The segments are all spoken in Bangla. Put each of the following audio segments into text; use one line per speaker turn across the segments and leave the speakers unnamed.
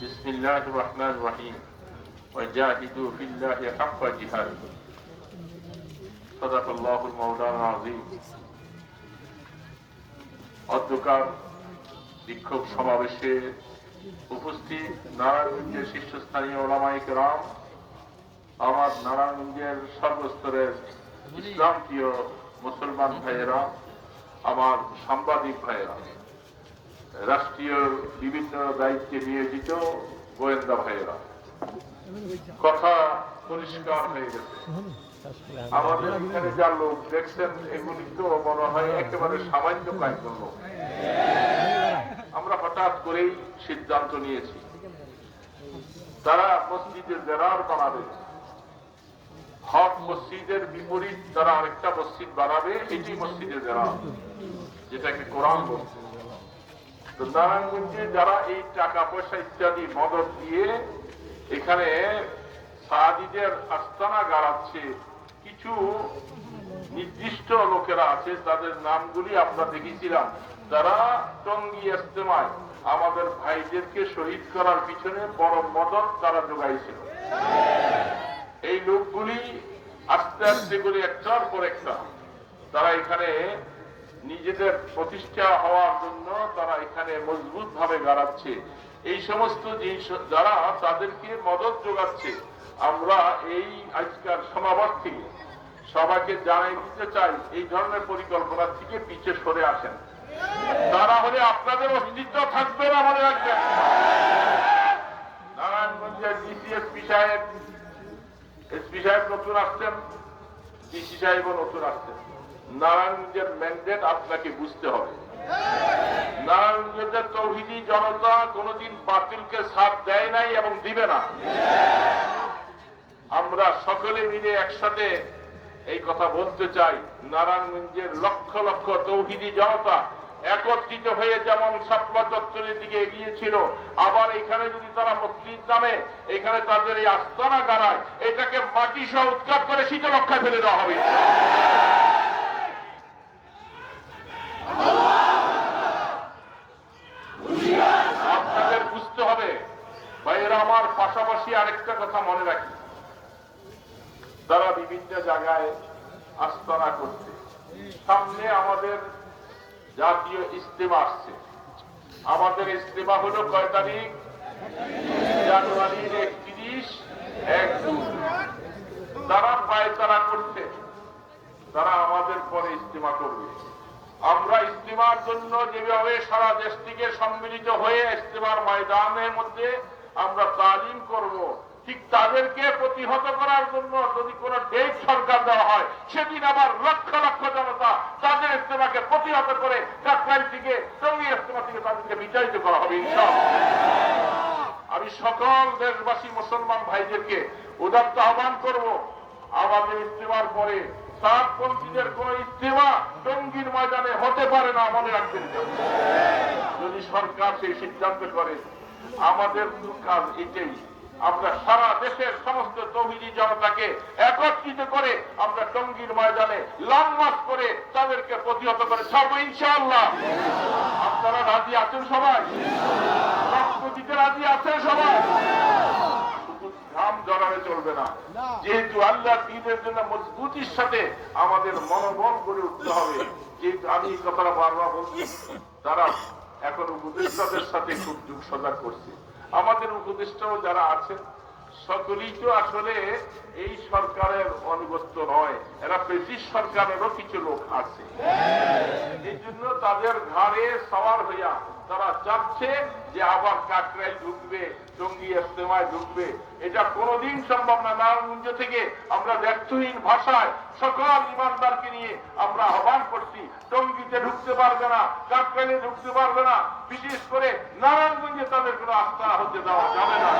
بسم الله الرحمن الرحيم وجاهدوا في الله حق جهاده صدق الله المولانا العظيم অধ্যকার বিক্ষোভ সমাবেশে উপস্থিত নারায়ণগঞ্জের শীর্ষস্থানীয় ওলামাইক রাম আমার নারায়ণগঞ্জের সর্বস্তরের ইসলাম প্রিয় মুসলমান ভাইয়েরা আমার সাংবাদিক ভাইয়েরা রাষ্ট্রীয় বিভিন্ন দায়িত্বে নিয়োজিত গোয়েন্দা ভাইয়েরা। কথা পরিষ্কার হয়ে গেছে। আমাদের এখানে যা লোক দেখছেন, এগুলি তো মনে হয় একেবারে সামান্য কয়েকজন লোক। আমরা হঠাৎ করেই সিদ্ধান্ত নিয়েছি। তারা মসজিদে জেরার বানাবে। হক মসজিদের বিপরীত তারা আরেকটা মসজিদ বানাবে, এটি মসজিদে জেরার যেটাকে কোরআন বলছে তো নারায়ণগঞ্জে যারা এই টাকা পয়সা ইত্যাদি মদত দিয়ে এখানে সাহাদিদের আস্তানা গাড়াচ্ছে, কিছু নির্দিষ্ট লোকেরা আছে, তাদের নামগুলি আমরা দেখেছিলাম। তারা টঙ্গি ইস্তেমায় আমাদের ভাইদেরকে শহীদ করার পিছনে বড় মদত তারা যোগাইছিল। এই লোকগুলি আস্তে আস্তে করে একটার পর একটা তারা এখানে নিজেদের প্রতিষ্ঠা হওয়ার জন্য তারা এখানে মজবুত ভাবে গাড়াচ্ছে। এই সমস্ত যারা তাদেরকে মদত যোগাচ্ছে। আমরা এই আজকাল সমাবেশ থেকে সবাইকে জানাই দিতে চাই, এই ধরনের পরিকল্পনা থেকে পিছিয়ে সরে আসেন। তারা হলে আপনাদের অস্তিত্ব থাকবে না মনে রাখবেন। নারায়ণগঞ্জের ডিসিএসপি সাহেব এসপি সাহেব নতুন আসছেন ডিসি সাহেবও নতুন আসছেন। নারায়ণগঞ্জের ম্যান্ডেট আপনাকে বুঝতে হবে। নারায়ণগঞ্জের তৌহিদি জনতা কোনোদিন বাতিলকে সাথ দেয় নাই এবং দিবে না। আমরা সকলে মিলে একসাথে এই কথা বলতে চাই। নারায়ণগঞ্জের লক্ষ লক্ষ তৌহিদি জনতা একত্রিত হয়ে যেমন সাপলা চত্বরের দিকে এগিয়েছিল আবার এখানে যদি তারা মসজিদ নামে, এখানে তাদের এই আস্তানা গাড়ায়, এটাকে মাটি সহ উৎখাত করে শীতলক্ষায় ফেলে দেওয়া হবে আপনাদের বুঝতে হবে ভাইয়েরা, আমার পাশাপাশি আরেকটা কথা মনে রাখি। তারা বিভিন্ন জায়গায় আস্তানা করছে, সামনে আমাদের জাতীয় ইস্তেমা আসছে। আমাদের ইস্তেমা হলো কয় তারিখ? জানুয়ারির একত্রিশ এক জুন তারা পায়তারা করছে, তারা আমাদের পরে ইস্তেমা করবে। আমরা ইস্তেমার জন্য যেভাবে সারা দেশ থেকে সম্মিলিত হয়ে ইস্তেমার ময়দানের মধ্যে আমরা তালিম করব। ঠিক তাদেরকে প্রতিহত করার জন্য যদি কোন ডেট সরকার দেওয়া হয়, সেদিন আবার লক্ষ লক্ষ জনতা তাদের ইস্তেমাকে প্রতিহত করে কাকরাইল থেকে টঙ্গি ইস্তেমা থেকে তাদেরকে বিতাড়িত করা হবে আমি সকল দেশবাসী, মুসলমান ভাইদেরকে উদাত্ত আহ্বান করব, আমাদের ইস্তেমার পরে সাতপন্থীদের কোন ইস্তেমা টঙ্গির ময়দানে হতে পারে না, মনে রাখবেন। যদি সরকার সেই সিদ্ধান্ত করে আমাদের কাজ এটাই। আমরা সারা দেশের সমস্ত তৌহিদি জনতাকে একত্রিত করে আমরা টঙ্গির ময়দানে লং মার্চ করে তাদেরকে প্রতিহত করে ছাড়বো ইনশাআল্লাহ। আপনারা রাজি আছেন সবাই? রক্ত দিতে রাজি আছেন সবাই? ঘাম জড়ালে চলবে না। যেহেতু আল্লাহ দিনের জন্য মজবুতির সাথে আমাদের মনোবল গড়ে উঠতে হবে। যেহেতু আমি কথাটা বারবার বলছি তারা এখন উপদেষ্টাদের সাথে খুব যুগ সজাগ করছে। আমাদের উপদেষ্টাও যারা আছেন, সকলেই তো আসলে এই সরকারের অনুগত্য নয়, এরা ব্রিটিশ সরকারেরও কিছু লোক আছে। এই জন্য তাদের ঘাড়ে সওয়ার হইয়া তারা চাচ্ছে যে আবার কাকরাই ঢুকবে টঙ্গি ইস্তেমায় ঢুকবে। এটা কোনোদিন সম্ভব না। নারায়ণগঞ্জ থেকে আমরা ব্যর্থহীন ভাষায় সকল ইমানদারকে নিয়ে আমরা আহ্বান করছি, টঙ্গিতে ঢুকতে পারবে না কাকরাইলে ঢুকতে পারবে না। বিশেষ করে নারায়ণগঞ্জে তাদের কোনো আস্থা হতে দেওয়া যাবে না।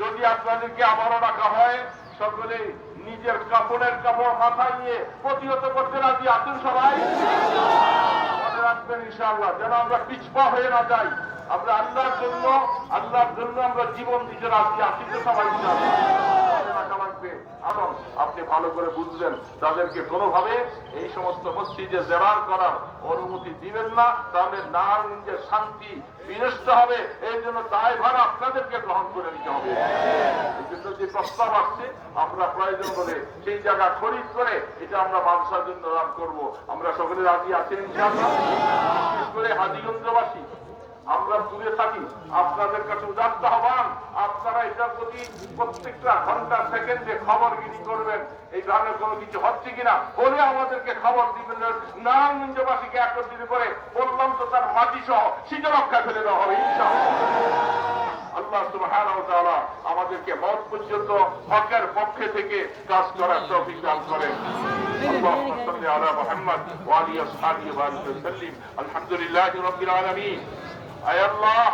যদি আপনাদেরকে আবারও রাখা হয় সকলে নিজের কাপড়ের কাপড় মাথায় নিয়ে প্রতিহত করতে রাজি আছেন সবাই? রাখবেন ইনশাআল্লাহ, যেন আমরা পিছপা হয়ে না যাই। আমরা আল্লাহর জন্য আল্লাহর জন্য আমরা জীবন দিতে রাজি আছি তো সবাই আসুন আপনি ভালো করে বুঝলেন তাদেরকে কোনোভাবে এই সমস্ত মসজিদে জেরার করার অনুমতি দিবেন না। তাহলে নারায়ণগঞ্জের শান্তি বিনষ্ট হবে। এই জন্য দায়ভার আপনাদেরকে গ্রহণ করে নিতে হবে। এই যে প্রস্তাব আসছে, আমরা প্রয়োজন বলে সেই জায়গা খরিদ করে এটা আমরা ব্যবসার জন্য লাভ করব। আমরা সকলে রাজি ইনশাআল্লাহ? বিশেষ করে হাজিগঞ্জবাসী আমরা দূরে থাকি আপনাদের কাছে উদার্ত হবান আপনারা এটার প্রতি প্রত্যেকটা ঘন্টা সেকেন্ডে খবরগিরি করবেন এই ধরনের কোনো কিছু হচ্ছে কিনা বলে আমাদেরকে খবর দিবেন নারায়ণগঞ্জবাসীকে একত্রিত করে বললাম তো তার মাটি সহ শীতরক্ষা ফেলে দেওয়া হবে ইনশাআল্লাহ আল্লাহ সুবহানাহু ওয়া তাআলা আমাদেরকে মত পর্যন্ত হকের পক্ষে থেকে কাজ করার তৌফিক দান করেন اللهم صل على محمد وعلى اصحابه وبارك وسلم الحمد لله رب العالمين আয় আল্লাহ,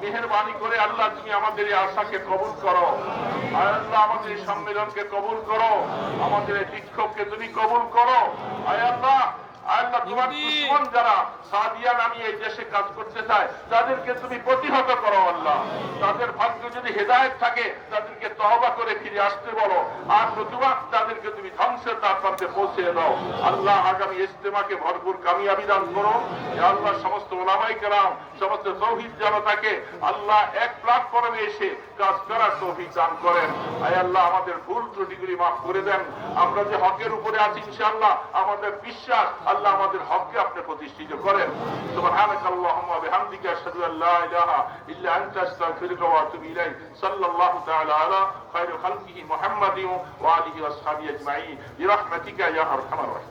মেহরবানি করে আল্লাহ তুমি আমাদের এই আশাকে কবুল করো। আয় আল্লাহ, আমাদের এই সম্মেলনকে কবুল করো। আমাদের এই বিক্ষোভকে তুমি কবুল করো। আল্লাহ আল্লাহ তোমার দুশ্মন যারা সাদিয়া নামি এই দেশে কাজ করতে চায় তাদেরকে তুমি প্রতিহত করো আল্লাহ। তাদের ভাগ্য যদি হেদায়েত থাকে তাদেরকে তহবা করে ফিরে আসতে বলো। আর নতুবা তাদেরকে তুমি ধ্বংসের তার প্রান্তে পৌঁছে দাও। আল্লাহ আগামী ইস্তেমাকে ভরপুর কামিয়াবি দান করো। আল্লাহ সমস্ত ওলামাই কেরাম সমস্ত তৌহিদ জনতাকে আল্লাহ এক প্ল্যাটফর্মে এসে কাজ করার তৌফিক দান করেন। আয় আল্লাহ আমাদের ভুল ত্রুটিগুলি মাফ করে দেন। আমরা যে হকের উপরে আছি ইনশাআল্লাহ আমাদের বিশ্বাস আল্লাহ আমাদের হককে আপনি প্রতিষ্ঠিত করেন। সুবহানাক আল্লাহুম্মা বিহামদিকা আশহাদু আল লা ইলাহা ইল্লা আনতা, আস্তাগফিরুকা ওয়া আতুবু ইলাইক। সাল্লাল্লাহু তাআলা আলা খায়রি খালকিহি মুহাম্মাদিন ওয়া